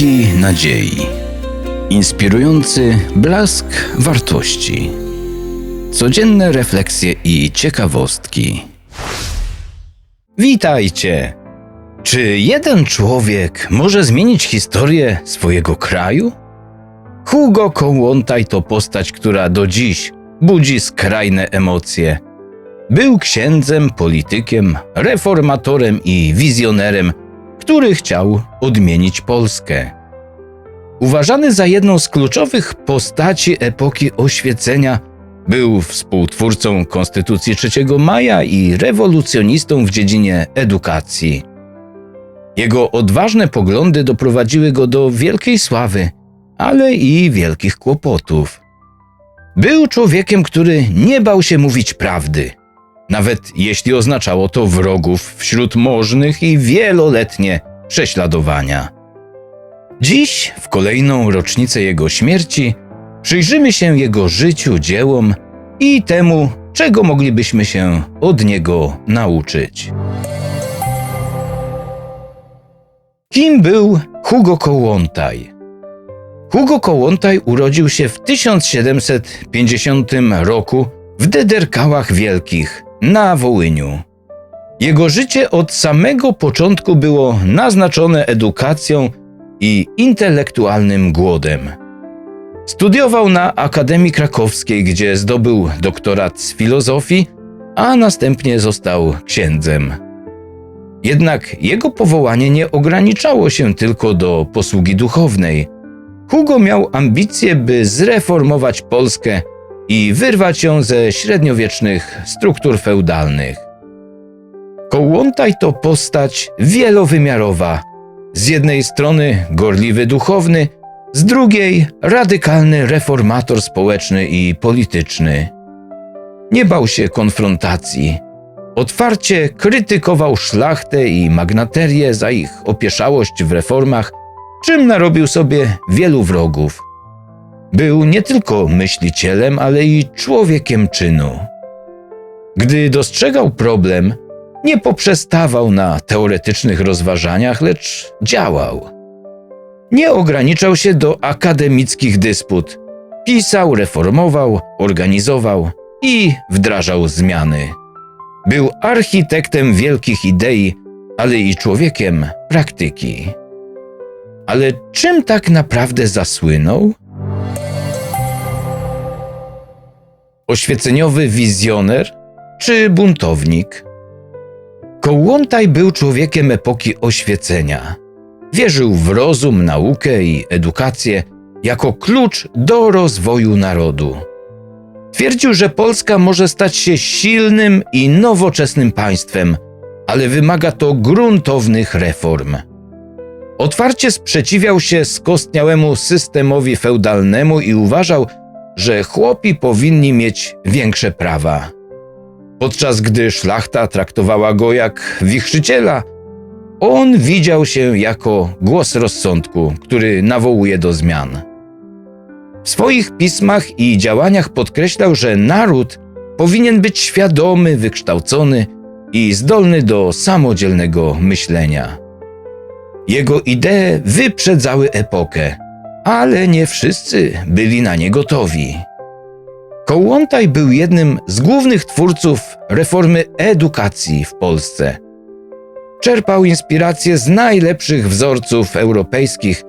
Kropelki nadziei. Inspirujący blask wartości. Codzienne refleksje i ciekawostki. Witajcie! Czy jeden człowiek może zmienić historię swojego kraju? Hugo Kołłątaj to postać, która do dziś budzi skrajne emocje. Był księdzem, politykiem, reformatorem i wizjonerem, który chciał odmienić Polskę. Uważany za jedną z kluczowych postaci epoki oświecenia, był współtwórcą Konstytucji 3 maja i rewolucjonistą w dziedzinie edukacji. Jego odważne poglądy doprowadziły go do wielkiej sławy, ale i wielkich kłopotów. Był człowiekiem, który nie bał się mówić prawdy, nawet jeśli oznaczało to wrogów wśród możnych i wieloletnie prześladowania. Dziś, w kolejną rocznicę jego śmierci, przyjrzymy się jego życiu, dziełom i temu, czego moglibyśmy się od niego nauczyć. Kim był Hugo Kołłątaj? Hugo Kołłątaj urodził się w 1750 roku w Dederkałach Wielkich na Wołyniu. Jego życie od samego początku było naznaczone edukacją i intelektualnym głodem. Studiował na Akademii Krakowskiej, gdzie zdobył doktorat z filozofii, a następnie został księdzem. Jednak jego powołanie nie ograniczało się tylko do posługi duchownej. Hugo miał ambicje, by zreformować Polskę i wyrwać ją ze średniowiecznych struktur feudalnych. Kołłątaj to postać wielowymiarowa. Z jednej strony gorliwy duchowny, z drugiej radykalny reformator społeczny i polityczny. Nie bał się konfrontacji. Otwarcie krytykował szlachtę i magnaterię za ich opieszałość w reformach, czym narobił sobie wielu wrogów. Był nie tylko myślicielem, ale i człowiekiem czynu. Gdy dostrzegał problem, nie poprzestawał na teoretycznych rozważaniach, lecz działał. Nie ograniczał się do akademickich dysput. Pisał, reformował, organizował i wdrażał zmiany. Był architektem wielkich idei, ale i człowiekiem praktyki. Ale czym tak naprawdę zasłynął? Oświeceniowy wizjoner czy buntownik? Kołłątaj był człowiekiem epoki oświecenia. Wierzył w rozum, naukę i edukację jako klucz do rozwoju narodu. Twierdził, że Polska może stać się silnym i nowoczesnym państwem, ale wymaga to gruntownych reform. Otwarcie sprzeciwiał się skostniałemu systemowi feudalnemu i uważał, że chłopi powinni mieć większe prawa. Podczas gdy szlachta traktowała go jak wichrzyciela, on widział się jako głos rozsądku, który nawołuje do zmian. W swoich pismach i działaniach podkreślał, że naród powinien być świadomy, wykształcony i zdolny do samodzielnego myślenia. Jego idee wyprzedzały epokę, ale nie wszyscy byli na nie gotowi. Kołłątaj był jednym z głównych twórców reformy edukacji w Polsce. Czerpał inspiracje z najlepszych wzorców europejskich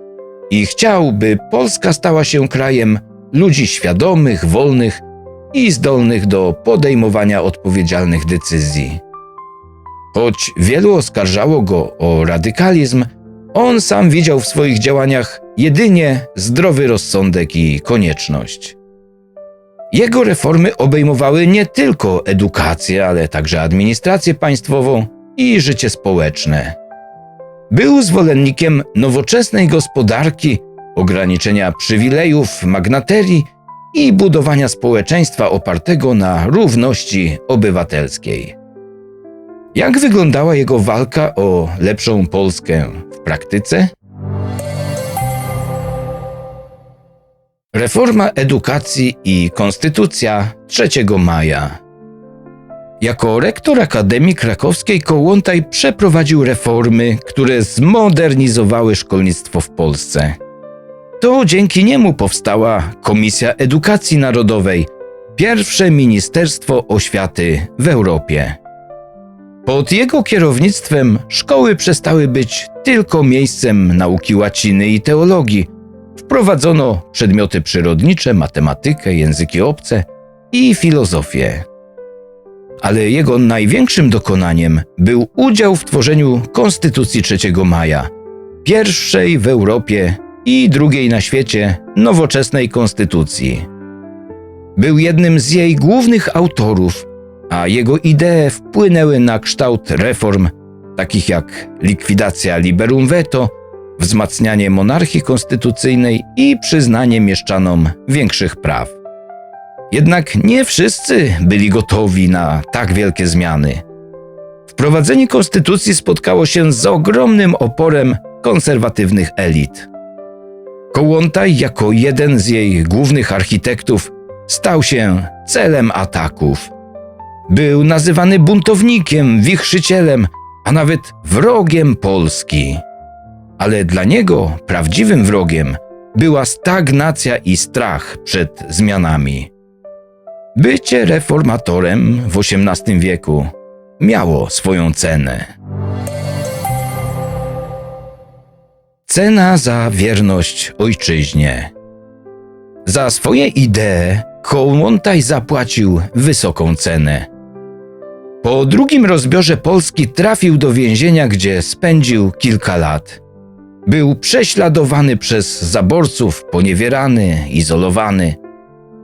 i chciał, by Polska stała się krajem ludzi świadomych, wolnych i zdolnych do podejmowania odpowiedzialnych decyzji. Choć wielu oskarżało go o radykalizm, on sam widział w swoich działaniach jedynie zdrowy rozsądek i konieczność. Jego reformy obejmowały nie tylko edukację, ale także administrację państwową i życie społeczne. Był zwolennikiem nowoczesnej gospodarki, ograniczenia przywilejów, magnaterii i budowania społeczeństwa opartego na równości obywatelskiej. Jak wyglądała jego walka o lepszą Polskę praktyce? Reforma edukacji i konstytucja 3 maja. Jako rektor Akademii Krakowskiej Kołłątaj przeprowadził reformy, które zmodernizowały szkolnictwo w Polsce. To dzięki niemu powstała Komisja Edukacji Narodowej, pierwsze Ministerstwo Oświaty w Europie. Pod jego kierownictwem szkoły przestały być tylko miejscem nauki łaciny i teologii. Wprowadzono przedmioty przyrodnicze, matematykę, języki obce i filozofię. Ale jego największym dokonaniem był udział w tworzeniu Konstytucji 3 maja, pierwszej w Europie i drugiej na świecie nowoczesnej konstytucji. Był jednym z jej głównych autorów, a jego idee wpłynęły na kształt reform takich jak likwidacja liberum veto, wzmacnianie monarchii konstytucyjnej i przyznanie mieszczanom większych praw. Jednak nie wszyscy byli gotowi na tak wielkie zmiany. Wprowadzenie konstytucji spotkało się z ogromnym oporem konserwatywnych elit. Kołłątaj jako jeden z jej głównych architektów stał się celem ataków. Był nazywany buntownikiem, wichrzycielem, a nawet wrogiem Polski. Ale dla niego prawdziwym wrogiem była stagnacja i strach przed zmianami. Bycie reformatorem w XVIII wieku miało swoją cenę. Cena za wierność ojczyźnie. Za swoje idee Kołłątaj zapłacił wysoką cenę. Po drugim rozbiorze Polski trafił do więzienia, gdzie spędził kilka lat. Był prześladowany przez zaborców, poniewierany, izolowany.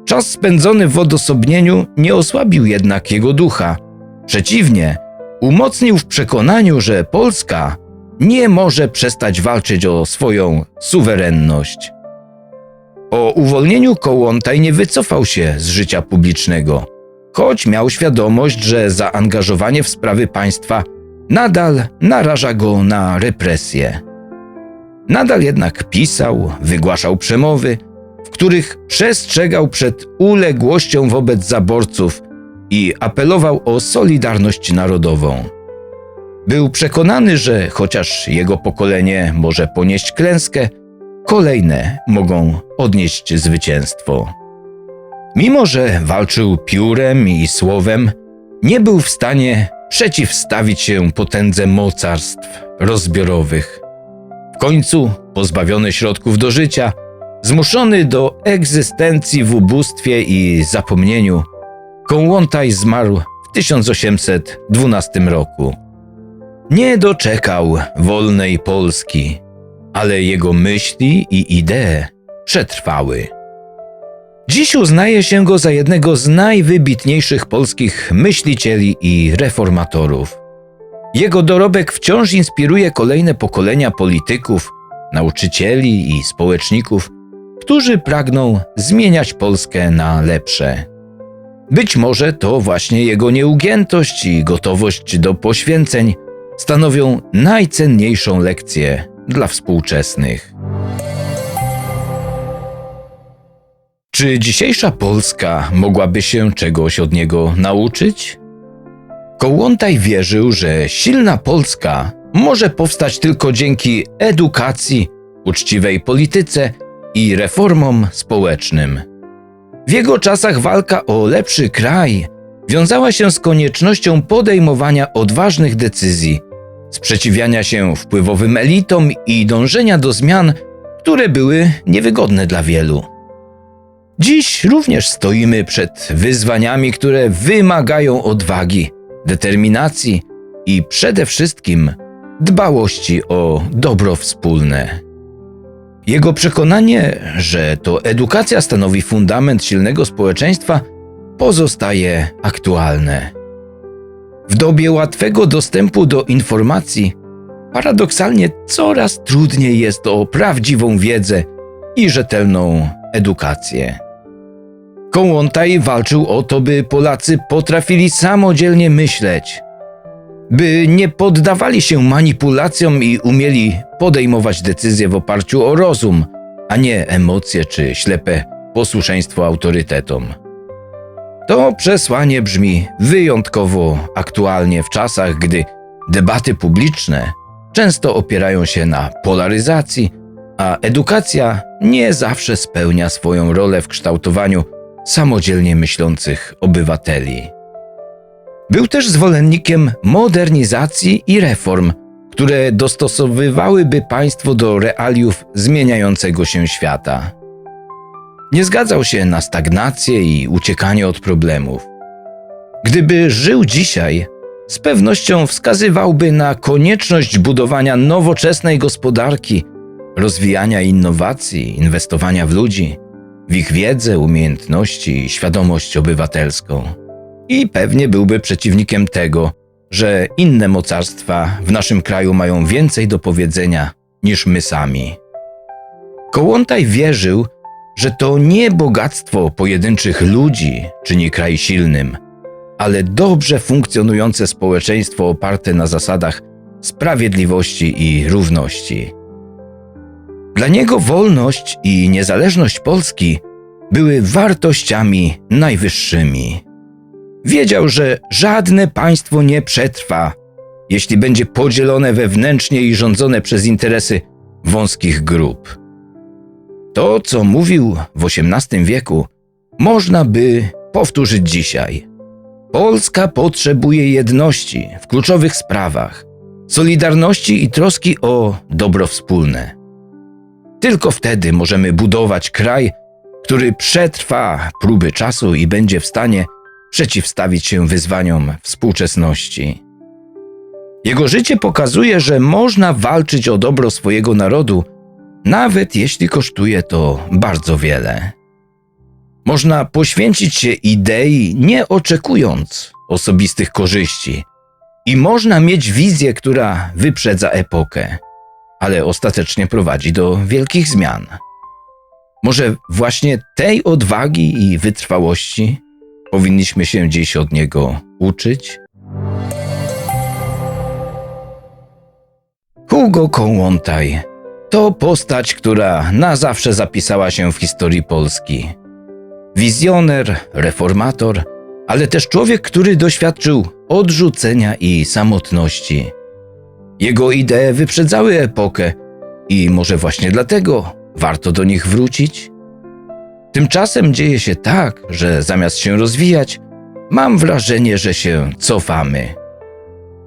Czas spędzony w odosobnieniu nie osłabił jednak jego ducha. Przeciwnie, umocnił w przekonaniu, że Polska nie może przestać walczyć o swoją suwerenność. Po uwolnieniu Kołłątaj nie wycofał się z życia publicznego, choć miał świadomość, że zaangażowanie w sprawy państwa nadal naraża go na represje. Nadal jednak pisał, wygłaszał przemowy, w których przestrzegał przed uległością wobec zaborców i apelował o solidarność narodową. Był przekonany, że chociaż jego pokolenie może ponieść klęskę, kolejne mogą odnieść zwycięstwo. Mimo, że walczył piórem i słowem, nie był w stanie przeciwstawić się potędze mocarstw rozbiorowych. W końcu, pozbawiony środków do życia, zmuszony do egzystencji w ubóstwie i zapomnieniu, Kołłątaj zmarł w 1812 roku. Nie doczekał wolnej Polski, ale jego myśli i idee przetrwały. Dziś uznaje się go za jednego z najwybitniejszych polskich myślicieli i reformatorów. Jego dorobek wciąż inspiruje kolejne pokolenia polityków, nauczycieli i społeczników, którzy pragną zmieniać Polskę na lepsze. Być może to właśnie jego nieugiętość i gotowość do poświęceń stanowią najcenniejszą lekcję dla współczesnych. Czy dzisiejsza Polska mogłaby się czegoś od niego nauczyć? Kołłątaj wierzył, że silna Polska może powstać tylko dzięki edukacji, uczciwej polityce i reformom społecznym. W jego czasach walka o lepszy kraj wiązała się z koniecznością podejmowania odważnych decyzji, sprzeciwiania się wpływowym elitom i dążenia do zmian, które były niewygodne dla wielu. Dziś również stoimy przed wyzwaniami, które wymagają odwagi, determinacji i przede wszystkim dbałości o dobro wspólne. Jego przekonanie, że to edukacja stanowi fundament silnego społeczeństwa, pozostaje aktualne. W dobie łatwego dostępu do informacji, paradoksalnie coraz trudniej jest o prawdziwą wiedzę i rzetelną edukację. Kołłątaj walczył o to, by Polacy potrafili samodzielnie myśleć, by nie poddawali się manipulacjom i umieli podejmować decyzje w oparciu o rozum, a nie emocje czy ślepe posłuszeństwo autorytetom. To przesłanie brzmi wyjątkowo aktualnie w czasach, gdy debaty publiczne często opierają się na polaryzacji, a edukacja nie zawsze spełnia swoją rolę w kształtowaniu samodzielnie myślących obywateli. Był też zwolennikiem modernizacji i reform, które dostosowywałyby państwo do realiów zmieniającego się świata. Nie zgadzał się na stagnację i uciekanie od problemów. Gdyby żył dzisiaj, z pewnością wskazywałby na konieczność budowania nowoczesnej gospodarki, rozwijania innowacji, inwestowania w ludzi, w ich wiedzę, umiejętności i świadomość obywatelską. I pewnie byłby przeciwnikiem tego, że inne mocarstwa w naszym kraju mają więcej do powiedzenia niż my sami. Kołłątaj wierzył, że to nie bogactwo pojedynczych ludzi czyni kraj silnym, ale dobrze funkcjonujące społeczeństwo oparte na zasadach sprawiedliwości i równości. Dla niego wolność i niezależność Polski były wartościami najwyższymi. Wiedział, że żadne państwo nie przetrwa, jeśli będzie podzielone wewnętrznie i rządzone przez interesy wąskich grup. To, co mówił w XVIII wieku, można by powtórzyć dzisiaj. Polska potrzebuje jedności w kluczowych sprawach, solidarności i troski o dobro wspólne. Tylko wtedy możemy budować kraj, który przetrwa próby czasu i będzie w stanie przeciwstawić się wyzwaniom współczesności. Jego życie pokazuje, że można walczyć o dobro swojego narodu, nawet jeśli kosztuje to bardzo wiele. Można poświęcić się idei, nie oczekując osobistych korzyści, i można mieć wizję, która wyprzedza epokę, ale ostatecznie prowadzi do wielkich zmian. Może właśnie tej odwagi i wytrwałości powinniśmy się dziś od niego uczyć? Hugo Kołłątaj to postać, która na zawsze zapisała się w historii Polski. Wizjoner, reformator, ale też człowiek, który doświadczył odrzucenia i samotności. Jego idee wyprzedzały epokę i może właśnie dlatego warto do nich wrócić? Tymczasem dzieje się tak, że zamiast się rozwijać, mam wrażenie, że się cofamy.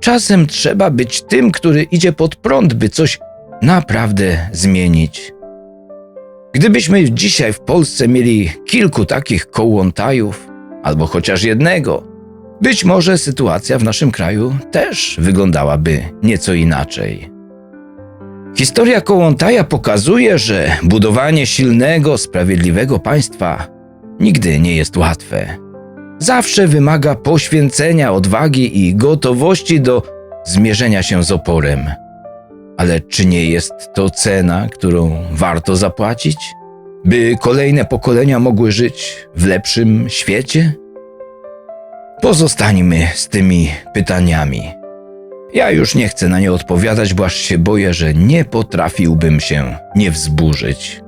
Czasem trzeba być tym, który idzie pod prąd, by coś naprawdę zmienić. Gdybyśmy dzisiaj w Polsce mieli kilku takich kołłątajów, albo chociaż jednego, być może sytuacja w naszym kraju też wyglądałaby nieco inaczej. Historia Kołłątaja pokazuje, że budowanie silnego, sprawiedliwego państwa nigdy nie jest łatwe. Zawsze wymaga poświęcenia, odwagi i gotowości do zmierzenia się z oporem. Ale czy nie jest to cena, którą warto zapłacić, by kolejne pokolenia mogły żyć w lepszym świecie? Pozostańmy z tymi pytaniami. Ja już nie chcę na nie odpowiadać, bo aż się boję, że nie potrafiłbym się nie wzburzyć.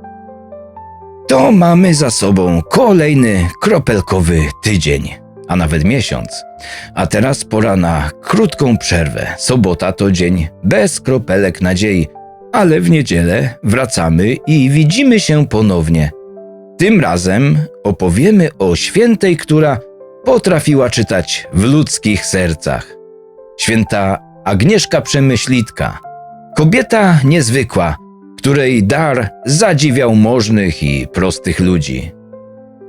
To mamy za sobą kolejny kropelkowy tydzień, a nawet miesiąc. A teraz pora na krótką przerwę. Sobota to dzień bez kropelek nadziei, ale w niedzielę wracamy i widzimy się ponownie. Tym razem opowiemy o świętej, która potrafiła czytać w ludzkich sercach. Święta Agnieszka Przemyślitka, kobieta niezwykła, której dar zadziwiał możnych i prostych ludzi.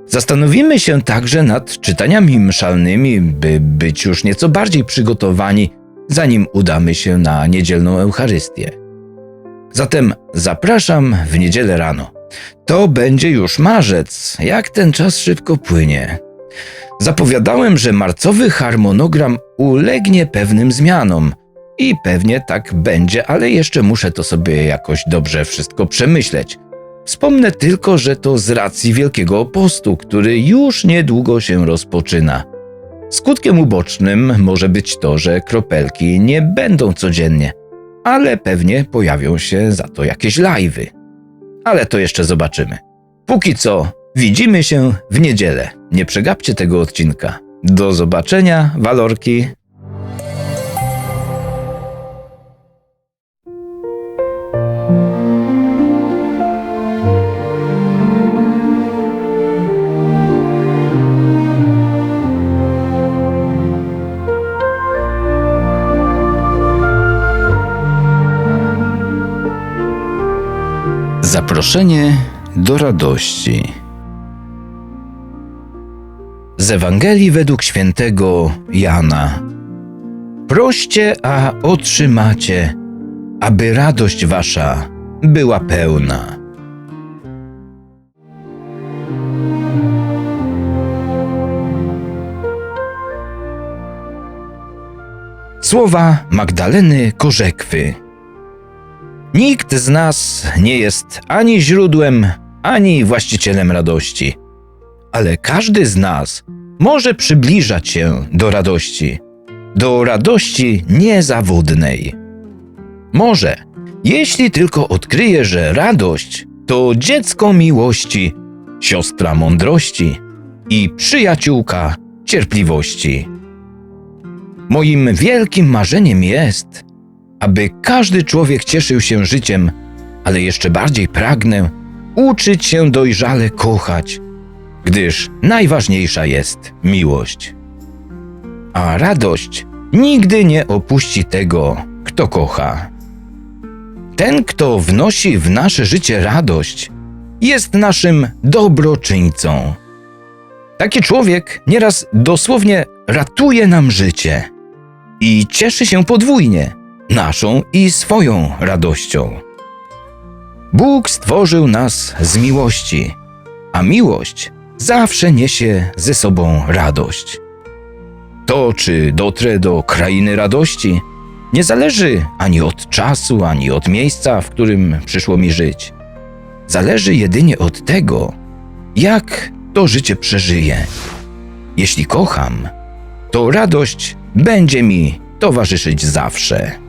Zastanowimy się także nad czytaniami mszalnymi, by być już nieco bardziej przygotowani, zanim udamy się na niedzielną Eucharystię. Zatem zapraszam w niedzielę rano. To będzie już marzec, jak ten czas szybko płynie. Zapowiadałem, że marcowy harmonogram ulegnie pewnym zmianom i pewnie tak będzie, ale jeszcze muszę to sobie jakoś dobrze wszystko przemyśleć. Wspomnę tylko, że to z racji Wielkiego Postu, który już niedługo się rozpoczyna. Skutkiem ubocznym może być to, że kropelki nie będą codziennie, ale pewnie pojawią się za to jakieś live'y. Ale to jeszcze zobaczymy. Póki co Widzimy się w niedzielę. Nie przegapcie tego odcinka. Do zobaczenia, walorki. Zaproszenie do radości. Z Ewangelii według świętego Jana. Proście, a otrzymacie, aby radość wasza była pełna. Słowa Magdaleny Korzekwy. Nikt z nas nie jest ani źródłem, ani właścicielem radości, ale każdy z nas może przybliżać się do radości, do radości niezawodnej. Może, jeśli tylko odkryje, że radość to dziecko miłości, siostra mądrości i przyjaciółka cierpliwości. Moim wielkim marzeniem jest, aby każdy człowiek cieszył się życiem, ale jeszcze bardziej pragnę uczyć się dojrzale kochać, gdyż najważniejsza jest miłość. A radość nigdy nie opuści tego, kto kocha. Ten, kto wnosi w nasze życie radość, jest naszym dobroczyńcą. Taki człowiek nieraz dosłownie ratuje nam życie i cieszy się podwójnie naszą i swoją radością. Bóg stworzył nas z miłości, a miłość zawsze niesie ze sobą radość. To, czy dotrę do krainy radości, nie zależy ani od czasu, ani od miejsca, w którym przyszło mi żyć. Zależy jedynie od tego, jak to życie przeżyję. Jeśli kocham, to radość będzie mi towarzyszyć zawsze.